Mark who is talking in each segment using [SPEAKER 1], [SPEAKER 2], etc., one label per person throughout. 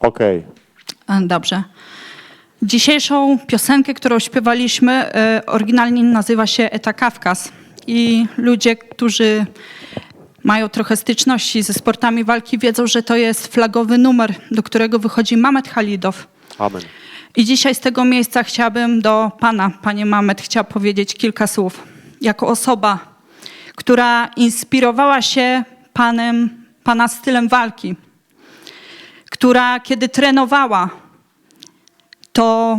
[SPEAKER 1] Okej.
[SPEAKER 2] E, Dobrze. Dzisiejszą piosenkę, którą śpiewaliśmy, e, oryginalnie nazywa się Eta Kawkas. I ludzie, którzy mają trochę styczności ze sportami walki, wiedzą, że to jest flagowy numer, do którego wychodzi Mamet Halidow.
[SPEAKER 1] Amen.
[SPEAKER 2] I dzisiaj z tego miejsca chciałabym do Pana, Panie Mamet, chciała powiedzieć kilka słów. Jako osoba, która inspirowała się Panem, Pana stylem walki, która kiedy trenowała, to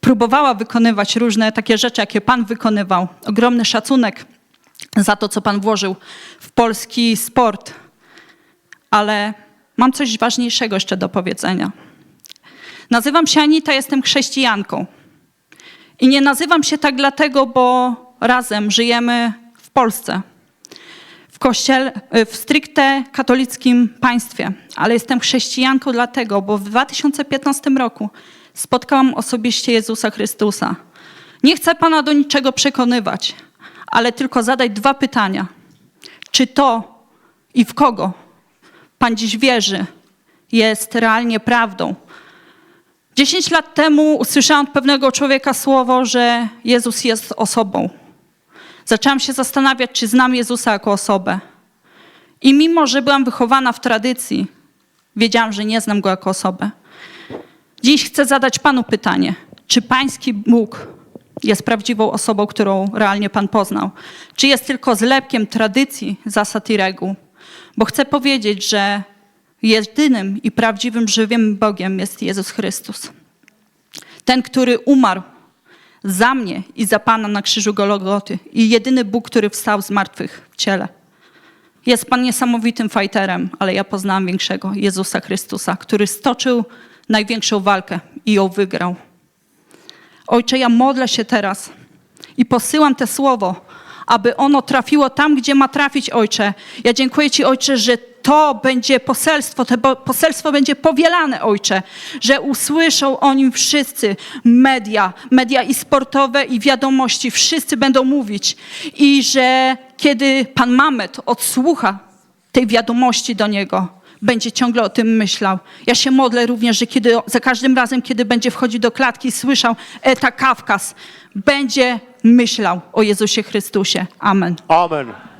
[SPEAKER 2] próbowała wykonywać różne takie rzeczy, jakie Pan wykonywał. Ogromny szacunek za to, co Pan włożył w polski sport. Ale mam coś ważniejszego jeszcze do powiedzenia. Nazywam się Anita, jestem chrześcijanką. I nie nazywam się tak dlatego, bo razem żyjemy w Polsce, w kościele, w stricte katolickim państwie, ale jestem chrześcijanką dlatego, bo w 2015 roku spotkałam osobiście Jezusa Chrystusa. Nie chcę Pana do niczego przekonywać, ale tylko zadać dwa pytania. Czy to i w kogo Pan dziś wierzy jest realnie prawdą? Dziesięć lat temu usłyszałam od pewnego człowieka słowo, że Jezus jest osobą. Zaczęłam się zastanawiać, czy znam Jezusa jako osobę. I mimo, że byłam wychowana w tradycji, wiedziałam, że nie znam go jako osobę. Dziś chcę zadać Panu pytanie: czy Pański Bóg jest prawdziwą osobą, którą realnie Pan poznał? Czy jest tylko zlepkiem tradycji, zasad i reguł? Bo chcę powiedzieć, że jedynym i prawdziwym, żywym Bogiem jest Jezus Chrystus. Ten, który umarł za mnie i za Pana na krzyżu Gologoty i jedyny Bóg, który wstał z martwych w ciele. Jest Pan niesamowitym fajterem, ale ja poznałam większego, Jezusa Chrystusa, który stoczył największą walkę i ją wygrał. Ojcze, ja modlę się teraz i posyłam te słowo, aby ono trafiło tam, gdzie ma trafić, Ojcze. Ja dziękuję Ci, Ojcze, że to będzie poselstwo, to poselstwo będzie powielane, Ojcze, że usłyszą o nim wszyscy media, media i sportowe, i wiadomości, wszyscy będą mówić. I że kiedy Pan Mamet odsłucha tej wiadomości do niego, będzie ciągle o tym myślał. Ja się modlę również, że kiedy, za każdym razem, kiedy będzie wchodził do klatki, słyszał Eta Kawkas, będzie myślał o Jezusie Chrystusie. Amen.
[SPEAKER 1] Amen.